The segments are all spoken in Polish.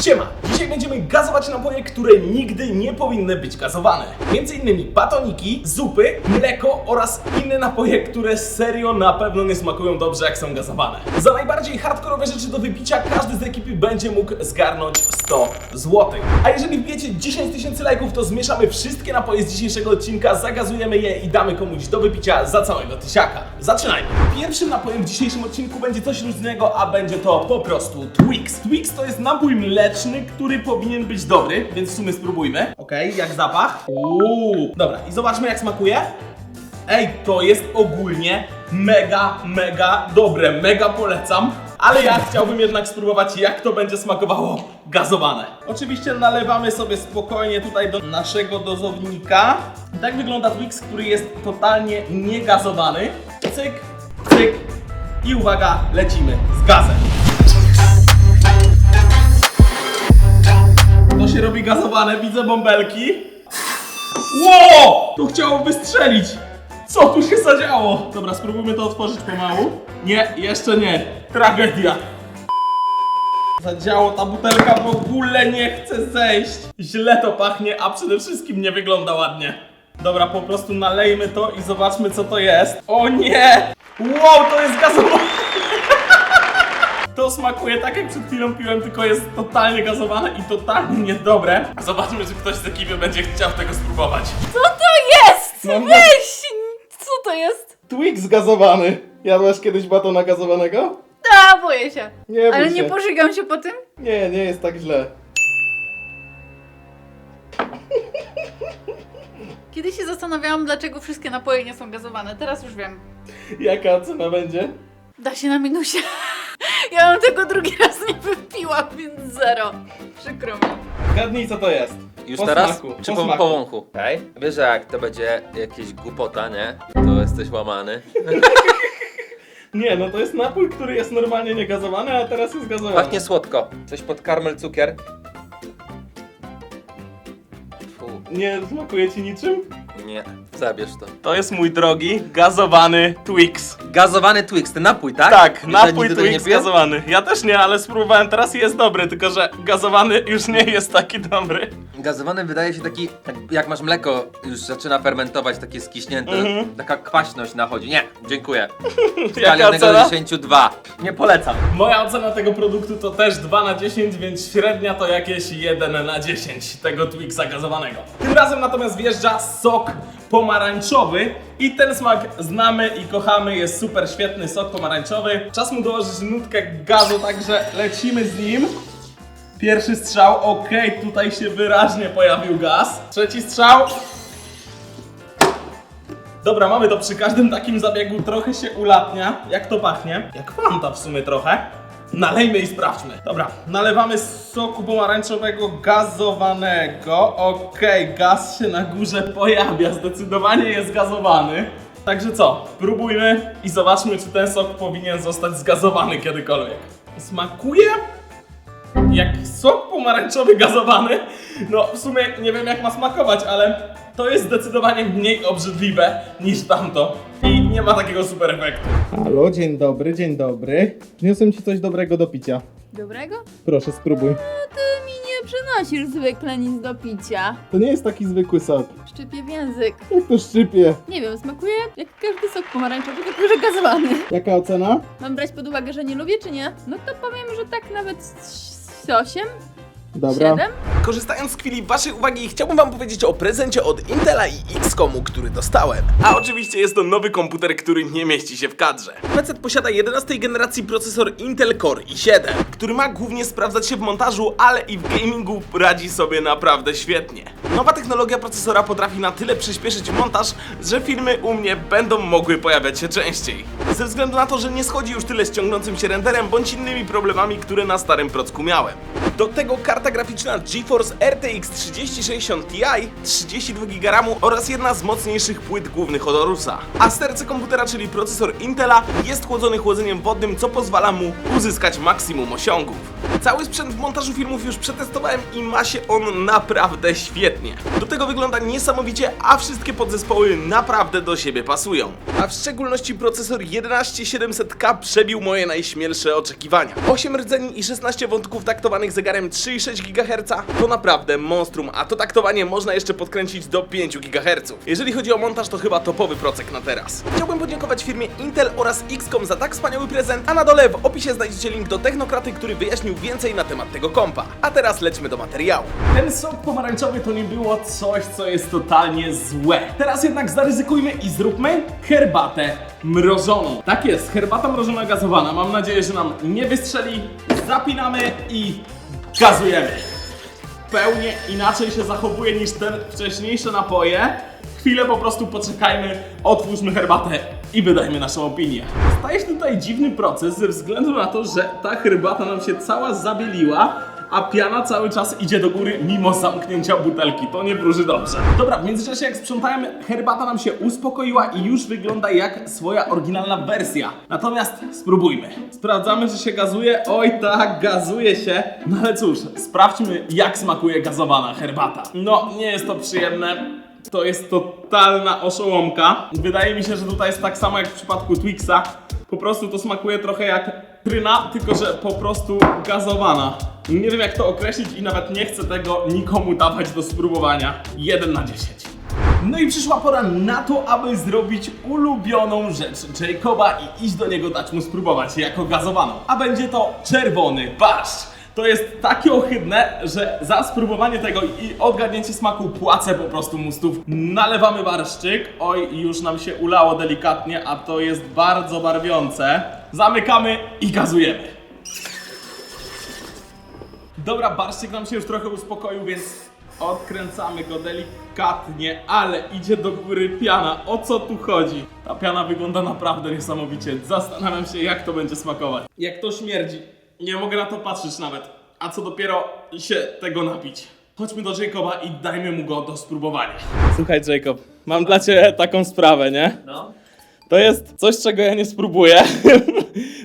Siema! Dzisiaj będziemy gazować napoje, które nigdy nie powinny być gazowane. Między innymi batoniki, zupy, mleko oraz inne napoje, które serio na pewno nie smakują dobrze jak są gazowane. Za najbardziej hardkorowe rzeczy do wypicia każdy z ekipy będzie mógł zgarnąć 100 zł. A jeżeli wbijecie 10 tysięcy lajków, to zmieszamy wszystkie napoje z dzisiejszego odcinka, zagazujemy je i damy komuś do wypicia za całego tysiaka. Zaczynajmy! Pierwszym napojem w dzisiejszym odcinku będzie coś różnego, a będzie to po prostu Twix. Twix to jest napój mleczny, który powinien być dobry, więc w sumie spróbujmy. Okej, jak zapach? Uuu, dobra i zobaczmy jak smakuje. Ej, to jest ogólnie mega, mega dobre, mega polecam. Ale ja chciałbym jednak spróbować, jak to będzie smakowało gazowane. Oczywiście nalewamy sobie spokojnie tutaj do naszego dozownika. I tak wygląda Twix, który jest totalnie niegazowany. Cyk, cyk i uwaga, lecimy z gazem. Gazowane, widzę bąbelki. Ło! To chciało wystrzelić! Co tu się zadziało? Dobra, spróbujmy to otworzyć pomału. Nie, jeszcze nie. Tragedia. Zadziało, ta butelka w ogóle nie chce zejść. Źle to pachnie, a przede wszystkim nie wygląda ładnie. Dobra, po prostu nalejmy to i zobaczmy co to jest. O nie! Wow, to jest gazowane! To smakuje tak jak przed chwilą piłem, tylko jest totalnie gazowane i totalnie niedobre. Zobaczmy, czy ktoś z ekipy będzie chciał tego spróbować. Co to jest? No, Weź! Co to jest? Twix gazowany. Jadłaś kiedyś batona gazowanego? Da, boję się. Nie bój Ale się. nie pożygam się po tym? Nie, nie jest tak źle. Kiedyś się zastanawiałam, dlaczego wszystkie napoje nie są gazowane. Teraz już wiem. Jaka cena będzie? Da się na minusie. Ja bym tego drugi raz nie wypiła, więc zero. Przykro mi. Gadnij co to jest. Już Po teraz? smaku, Czy po po, smaku. po wąchu? Okej. Wiesz, że jak to będzie jakieś głupota, nie? To jesteś łamany. Nie, no to jest napój, który jest normalnie niegazowany, a teraz jest gazowany. Pachnie słodko. Coś pod karmel cukier. Fu, Nie smakuje ci niczym? Nie. Zabierz to. To jest mój drogi, gazowany Twix. Gazowany Twix, ten napój, tak? Tak, Wiesz, że napój nigdy tego nie Twix piłem? gazowany. Ja też nie, ale spróbowałem teraz i jest dobry, tylko że gazowany już nie jest taki dobry. Gazowany wydaje się taki, jak, jak masz mleko, już zaczyna fermentować, takie skiśnięte, Mhm. taka kwaśność nachodzi. Nie, dziękuję. W Jaka skali od 1 do ocena? 10, 2. Nie polecam. Moja ocena tego produktu to też 2 na 10, więc średnia to jakieś 1 na 10 tego Twixa gazowanego. Tym razem natomiast wjeżdża sok pomarańczowy i ten smak znamy i kochamy, jest super świetny sok pomarańczowy. Czas mu dołożyć nutkę gazu, także lecimy z nim. Pierwszy strzał, ok, tutaj się wyraźnie pojawił gaz. Trzeci strzał. Dobra, mamy to przy każdym takim zabiegu trochę się ulatnia. Jak to pachnie? Jak fanta w sumie trochę. Nalejmy i sprawdźmy. Dobra, nalewamy z soku pomarańczowego gazowanego. Okej, gaz się na górze pojawia, zdecydowanie jest gazowany. Także co, próbujmy i zobaczmy, czy ten sok powinien zostać zgazowany kiedykolwiek. Smakuje jak sok pomarańczowy gazowany. No w sumie nie wiem jak ma smakować, ale to jest zdecydowanie mniej obrzydliwe niż tamto. I nie ma takiego super efektu. Halo, dzień dobry, dzień dobry. Przyniosłem ci coś dobrego do picia. Dobrego? Proszę, spróbuj. No ty mi nie przynosisz zwykle nic do picia. To nie jest taki zwykły sok. Szczypie w język. Jak to szczypie? Nie wiem, smakuje jak każdy sok pomarańczowy, tylko że gazowany. Jaka ocena? Mam brać pod uwagę, że nie lubię, czy nie? No to powiem, że tak nawet z 8? Dobra. 7? Korzystając z chwili waszej uwagi, chciałbym wam powiedzieć o prezencie od Intela i XCOMu, który dostałem. A oczywiście jest to nowy komputer, który nie mieści się w kadrze. PC posiada 11 generacji procesor Intel Core i7, który ma głównie sprawdzać się w montażu, ale i w gamingu radzi sobie naprawdę świetnie. Nowa technologia procesora potrafi na tyle przyspieszyć montaż, że filmy u mnie będą mogły pojawiać się częściej. Ze względu na to, że nie schodzi już tyle z ciągnącym się renderem bądź innymi problemami, które na starym procku miałem. Do tego karta graficzna GeForce RTX 3060 Ti, 32 GB oraz jedna z mocniejszych płyt głównych od Orusa. A serce komputera, czyli procesor Intela, jest chłodzony chłodzeniem wodnym, co pozwala mu uzyskać maksimum osiągów. Cały sprzęt w montażu filmów już przetestowałem i ma się on naprawdę świetnie. Do tego wygląda niesamowicie, a wszystkie podzespoły naprawdę do siebie pasują. A w szczególności procesor 11700K przebił moje najśmielsze oczekiwania. 8 rdzeni i 16 wątków taktowanych zegarem 3,6 GHz to naprawdę monstrum, a to taktowanie można jeszcze podkręcić do 5 GHz. Jeżeli chodzi o montaż, to chyba topowy procek na teraz. Chciałbym podziękować firmie Intel oraz XCOM za tak wspaniały prezent, a na dole w opisie znajdziecie link do Technokraty, który wyjaśnił więcej na temat tego kompa. A teraz lećmy do materiału. Ten sok pomarańczowy to nie było coś, co jest totalnie złe. Teraz jednak zaryzykujmy i zróbmy herbatę mrożoną. Tak jest, herbata mrożona gazowana. Mam nadzieję, że nam nie wystrzeli. Zapinamy i gazujemy. Zupełnie inaczej się zachowuje niż te wcześniejsze napoje. Chwilę po prostu poczekajmy, otwórzmy herbatę i wydajmy naszą opinię. Staje się tutaj dziwny proces ze względu na to, że ta herbata nam się cała zabieliła, a piana cały czas idzie do góry mimo zamknięcia butelki. To nie wróży dobrze. Dobra, w międzyczasie jak sprzątałem, herbata nam się uspokoiła i już wygląda jak swoja oryginalna wersja. Natomiast spróbujmy. Sprawdzamy, czy się gazuje. Oj tak, gazuje się. No ale cóż, sprawdźmy jak smakuje gazowana herbata. No, nie jest to przyjemne. To jest totalna oszołomka. Wydaje mi się, że tutaj jest tak samo jak w przypadku Twixa. Po prostu to smakuje trochę jak pryna, tylko że po prostu gazowana. Nie wiem jak to określić i nawet nie chcę tego nikomu dawać do spróbowania. 1 na 10. No i przyszła pora na to, aby zrobić ulubioną rzecz Jacoba i iść do niego dać mu spróbować jako gazowaną. A będzie to czerwony barszcz. To jest takie ohydne, że za spróbowanie tego i odgadnięcie smaku płacę po prostu mu stów. Nalewamy barszczyk. Oj, już nam się ulało delikatnie, a to jest bardzo barwiące. Zamykamy i gazujemy. Dobra, barszczyk nam się już trochę uspokoił, więc odkręcamy go delikatnie, ale idzie do góry piana. O co tu chodzi? Ta piana wygląda naprawdę niesamowicie. Zastanawiam się, jak to będzie smakować. Jak to śmierdzi. Nie mogę na to patrzeć nawet. A co dopiero się tego napić. Chodźmy do Jacoba i dajmy mu go do spróbowania. Słuchaj, Jacob, mam dla ciebie taką sprawę, nie? No. To jest coś, czego ja nie spróbuję,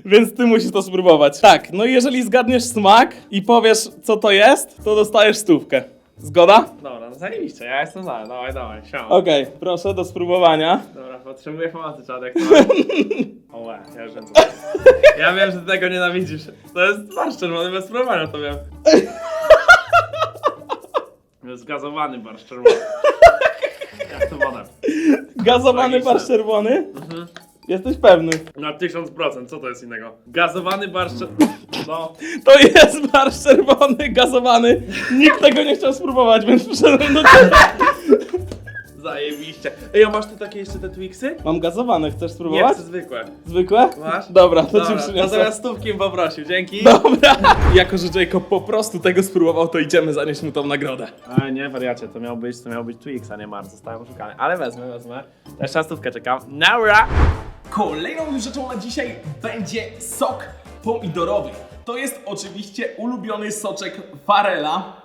więc ty musisz to spróbować. Tak, no i jeżeli zgadniesz smak i powiesz, co to jest, to dostajesz stówkę. Zgoda? Dobra, no zajebiście, ja jestem za, dawaj, dawaj, siema. Okej, proszę do spróbowania. Dobra, potrzebuję pomocy, Czadek. O łe, ja już wiem co to jest. Ja wiem, że ty tego nienawidzisz. To jest barszcz czerwony bez spróbowania, to wiem. To jest gazowany barszcz czerwony. Jak to woda. Gazowany Logiczne. barszcz czerwony? Jesteś pewny? Na 1000%, co to jest innego? Gazowany barszcz czerwony. No, To jest barszcz czerwony, gazowany. Nikt tego nie chciał spróbować, więc przyszedłem do ciebie. zajebiście. Ej, a masz tu takie jeszcze te Twixy? Mam gazowane, chcesz Nie, spróbować? chcę zwykłe. Zwykłe? Masz? Dobra, to ci Dobra, to przyniosę. zamiast stówki bym poprosił, dzięki. Dobra. Jako, że Jacob po prostu tego spróbował, to idziemy zanieść mu tą nagrodę. A nie, wariacie, to miał być, to miał być Twix, a nie Mars, zostałem oszukany. Ale wezmę, wezmę. Też czasówkę czekam. Naura! Kolejną rzeczą na dzisiaj będzie sok pomidorowy. To jest oczywiście ulubiony soczek Farela.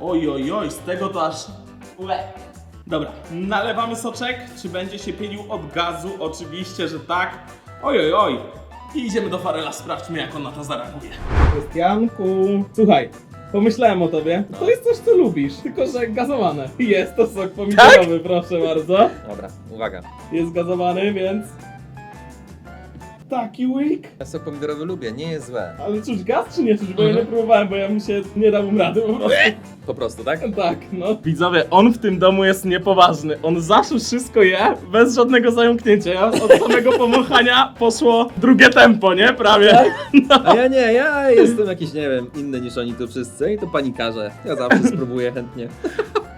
Oj, oj, oj, z tego to aż... Ue. Dobra, nalewamy soczek. Czy będzie się pienił od gazu? Oczywiście, że tak. Oj, oj, oj. I idziemy do Farela, sprawdźmy jak on na to zareaguje. Krystianku, słuchaj, pomyślałem o tobie. To jest coś, co lubisz, tylko że gazowane. Jest to sok pomidorowy, proszę bardzo. Dobra, uwaga. Jest gazowany, więc. Taki łyk. Ja sok pomidorowy lubię, nie jest złe. Ale czuć gaz czy nie czuć? Bo ja nie próbowałem, bo ja bym się nie dałbym rady po prostu. Po prostu, tak? Tak, no. Widzowie, on w tym domu jest niepoważny. On zawsze wszystko je bez żadnego zająknięcia. Od samego pomachania poszło drugie tempo, nie? Prawie. A ja nie, ja jestem jakiś, nie wiem, inny niż oni tu wszyscy i to panikarze. Ja zawsze spróbuję chętnie.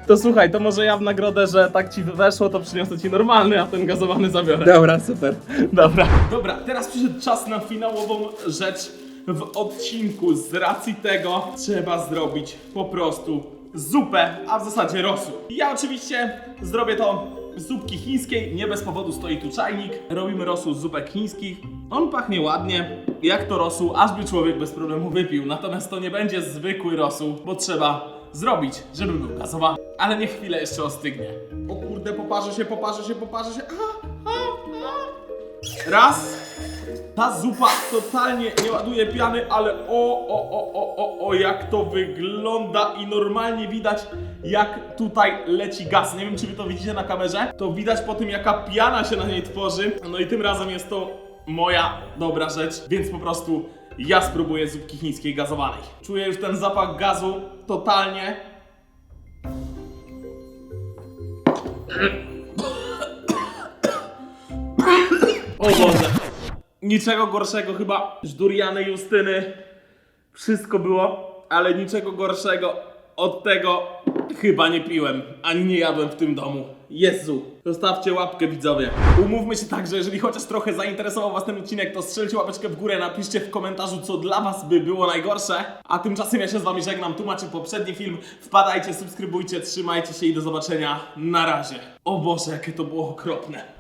To słuchaj, to może ja w nagrodę, że tak ci weszło, to przyniosę ci normalny, a ten gazowany zabiorę. Dobra, super. Dobra. Dobra, teraz przyszedł czas na finałową rzecz w odcinku. Z racji tego trzeba zrobić po prostu zupę, a w zasadzie rosół. Ja oczywiście zrobię to z zupki chińskiej, nie bez powodu stoi tu czajnik. Robimy rosół z zupek chińskich. On pachnie ładnie, jak to rosół, aż by człowiek bez problemu wypił. Natomiast to nie będzie zwykły rosół, bo trzeba zrobić, żeby był gazowany. Ale niech chwilę jeszcze ostygnie. O kurde, poparzę się, poparzę się, poparzę się. A, a, a. Raz. Ta zupa totalnie nie ładuje piany, ale o, o, o, o, o, o, jak to wygląda i normalnie widać, jak tutaj leci gaz. Nie wiem, czy wy to widzicie na kamerze. To widać po tym, jaka piana się na niej tworzy. No i tym razem jest to moja dobra rzecz, więc po prostu Ja spróbuję zupki chińskiej gazowanej. Czuję już ten zapach gazu totalnie. O Boże. Niczego gorszego chyba z duriany Justyny. Wszystko było, ale niczego gorszego od tego chyba nie piłem, ani nie jadłem w tym domu. Jezu. Zostawcie łapkę widzowie. Umówmy się tak, że jeżeli chociaż trochę zainteresował was ten odcinek, to strzelcie łapeczkę w górę, napiszcie w komentarzu, co dla was by było najgorsze. A tymczasem ja się z wami żegnam, tłumaczę poprzedni film. Wpadajcie, subskrybujcie, trzymajcie się i do zobaczenia. Na razie. O Boże, jakie to było okropne.